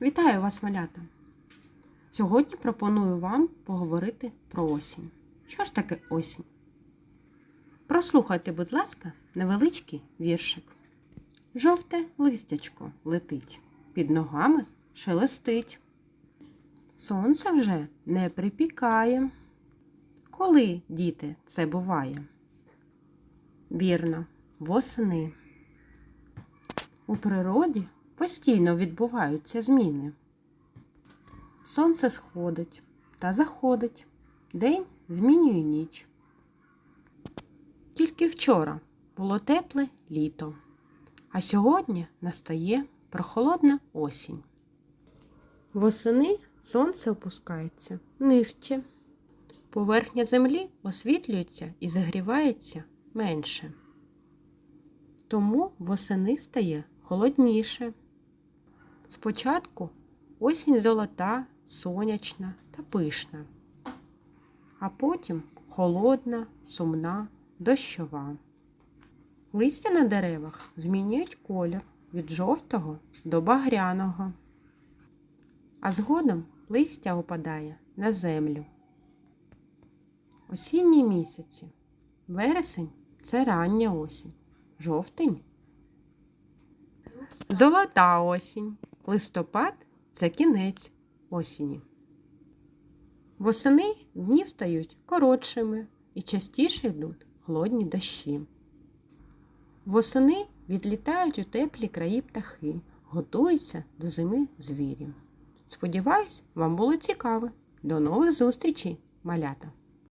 Вітаю вас, малята! Сьогодні пропоную вам поговорити про осінь. Що ж таке осінь? Прослухайте, будь ласка, невеличкий віршик. Жовте листячко летить, під ногами шелестить. Сонце вже не припікає. Коли, діти, це буває? Вірно, восени. У природі постійно відбуваються зміни. Сонце сходить та заходить, день змінює ніч. Тільки вчора було тепле літо, а сьогодні настає прохолодна осінь. Восени сонце опускається нижче. Поверхня землі освітлюється і загрівається менше. Тому восени стає холодніше. Спочатку осінь золота, сонячна та пишна, а потім холодна, сумна, дощова. Листя на деревах змінюють колір від жовтого до багряного, а згодом листя опадає на землю. Осінні місяці. Вересень це рання осінь, жовтень Золота осінь. Листопад це кінець осені. Восени дні стають коротшими і частіше йдуть холодні дощі. Восени відлітають у теплі краї птахи, готуються до зими звірі. Сподіваюсь, вам було цікаво. До нових зустрічей, малята!